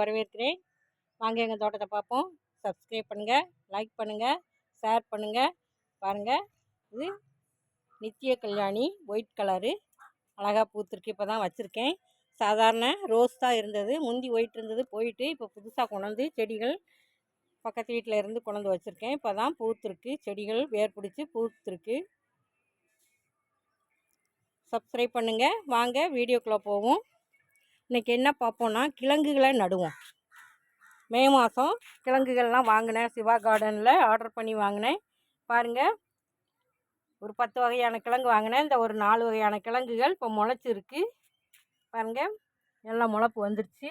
வரவேற்கிறேன். வாங்க எங்கள் தோட்டத்தை பார்ப்போம். சப்ஸ்கிரைப் பண்ணுங்கள் லைக் பண்ணுங்கள் ஷேர் பண்ணுங்கள் பாருங்கள் இது நித்திய கல்யாணி ஒயிட் கலரு அழகாக பூத்திருக்கு இப்போ தான் வச்சுருக்கேன். சாதாரண ரோஸ் தான் இருந்தது. முந்தி ஒயிட் இருந்தது போயிட்டு இப்போ புதுசாக கொண்டாந்து செடிகள் பக்கத்து வீட்டில் இருந்து கொண்டாந்து வச்சுருக்கேன். இப்போ தான் பூத்துருக்கு செடிகள் வேர் பிடிச்சி பூத்துருக்கு. சப்ஸ்கிரைப் பண்ணுங்கள் வாங்க வீடியோக்குள்ளே போவோம். இன்றைக்கி என்ன பார்ப்போன்னா கிழங்குகளை நடுவோம். மே மாதம் கிழங்குகள்லாம் வாங்கினேன். சிவா கார்டனில் ஆர்டர் பண்ணி வாங்கினேன். பாருங்கள் ஒரு பத்து வகையான கிழங்கு வாங்கினேன். இந்த ஒரு நாலு வகையான கிழங்குகள் இப்போ முளைச்சிருக்கு. பாருங்கள் எல்லாம் முளைப்பு வந்துருச்சு.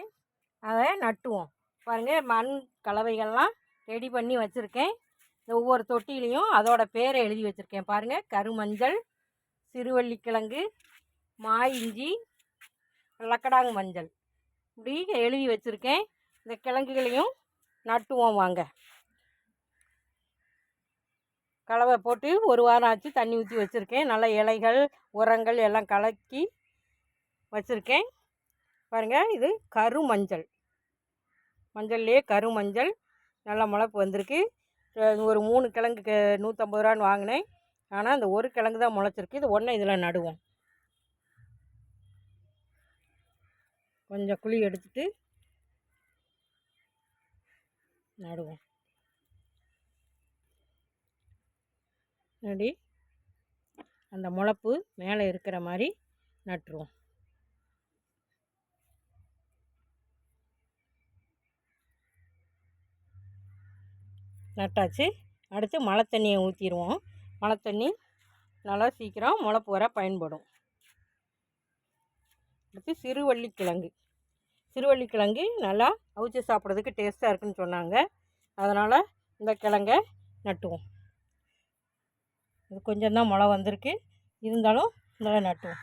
அதை நட்டுவோம். பாருங்கள் மண் கலவைகள்லாம் ரெடி பண்ணி வச்சுருக்கேன். இந்த ஒவ்வொரு தொட்டிலையும் அதோட பேரை எழுதி வச்சுருக்கேன். பாருங்கள் கருமஞ்சள் சிறுவள்ளிக்கிழங்கு மா இஞ்சி லக்கடாங் மஞ்சள். இப்படி எழுதி வச்சுருக்கேன். இந்த கிழங்குகளையும் நட்டுவோம் வாங்க. கலவை போட்டு ஒரு வாரம் ஆச்சு தண்ணி ஊற்றி வச்சுருக்கேன். நல்ல இலைகள் உரங்கள் எல்லாம் கலக்கி வச்சுருக்கேன். பாருங்கள் இது கரு மஞ்சள். மஞ்சள்லேயே கரு மஞ்சள் நல்லா முளைப்பு வந்திருக்கு. ஒரு மூணு கிழங்கு நூற்றம்பது ரூபான்னு வாங்கினேன். ஆனால் அந்த ஒரு கிழங்கு தான் முளைச்சிருக்கு. இது ஒன்றை இதில் நடுவோம். கொஞ்சம் குழி எடுத்துட்டு நடுவோம். நடி அந்த முளப்பு மேலே இருக்கிற மாதிரி நட்டுருவோம். நட்டாச்சு. அடுத்து மழை தண்ணியை ஊற்றிடுவோம் மழை தண்ணி நல்லா சீக்கிரம் முளப்பு வர பயன்படும். அடுத்து சிறுவள்ளிக்கிழங்கு. சிறுவள்ளிக்கிழங்கு நல்லா அவிச்சு சாப்பிட்றதுக்கு டேஸ்ட்டாக இருக்குன்னு சொன்னாங்க. அதனால் இந்த கிழங்கை நட்டுவோம். இது கொஞ்சம்தான் மழை வந்திருக்கு. இருந்தாலும் நல்லா நட்டுவோம்.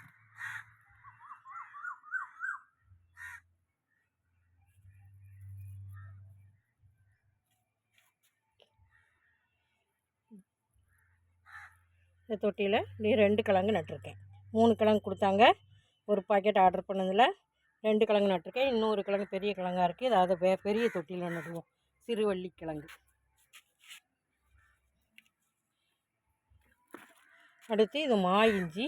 இந்த தொட்டியில் நீ ரெண்டு கிழங்கு நட்டிருக்கேன். மூணு கிழங்கு கொடுத்தாங்க. ஒரு பாக்கெட் ஆர்டர் பண்ணதில் ரெண்டு கிழங்கு நட்டிருக்கேன் இன்னொரு கிழங்கு பெரிய கிழங்கா இருக்குது இதை அதை பெரிய தொட்டியில் நடுவோம். சிறுவள்ளி கிழங்கு. அடுத்து இது மா இஞ்சி.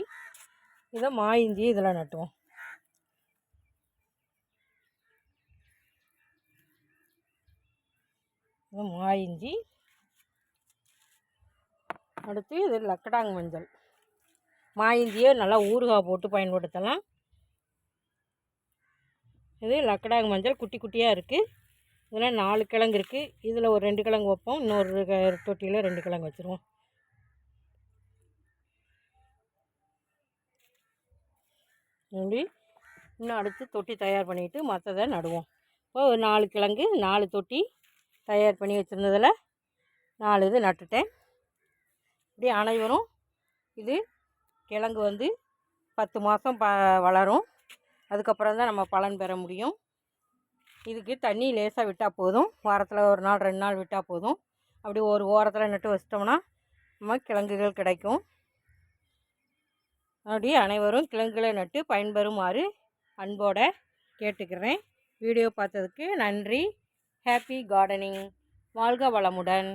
இதை மா இஞ்சி இதில் நட்டுவோம். இது மா இஞ்சி. அடுத்து இது லக்கடாங் மஞ்சள். மா நல்லா ஊறுகாய் போட்டு பயன்படுத்தலாம். இது லக்கடாங்க மஞ்சள் குட்டி குட்டியாக இருக்குது இதில் நாலு கிழங்கு இருக்குது இதில் ஒரு ரெண்டு கிழங்கு வைப்போம். இன்னொரு தொட்டியில் ரெண்டு கிழங்கு வச்சுருவோம். அப்படி இன்னும் அடுத்து தொட்டி தயார் பண்ணிவிட்டு மற்றதை நடுவோம். இப்போ ஒரு நாலு கிழங்கு நாலு தொட்டி தயார் பண்ணி வச்சுருந்ததில் நாலு இது நட்டுட்டேன். இப்படி அனைவரும் இது கிழங்கு வந்து பத்து மாதம் ப வளரும். அதுக்கப்புறம் தான் நம்ம பலன் பெற முடியும். இதுக்கு தண்ணி லேசாக விட்டால் போதும். வாரத்தில் ஒரு நாள் ரெண்டு நாள் விட்டால் போதும். அப்படி ஒரு ஓரத்தில் நட்டு வச்சிட்டோம்னா நம்ம கிழங்குகள் கிடைக்கும். அப்படி அனைவரும் கிழங்குகளை நட்டு பயன்பெறுமாறு அன்போடு கேட்டுக்கிறேன். வீடியோ பார்த்ததுக்கு நன்றி. ஹாப்பி கார்டனிங் வாழ்க வளமுடன்.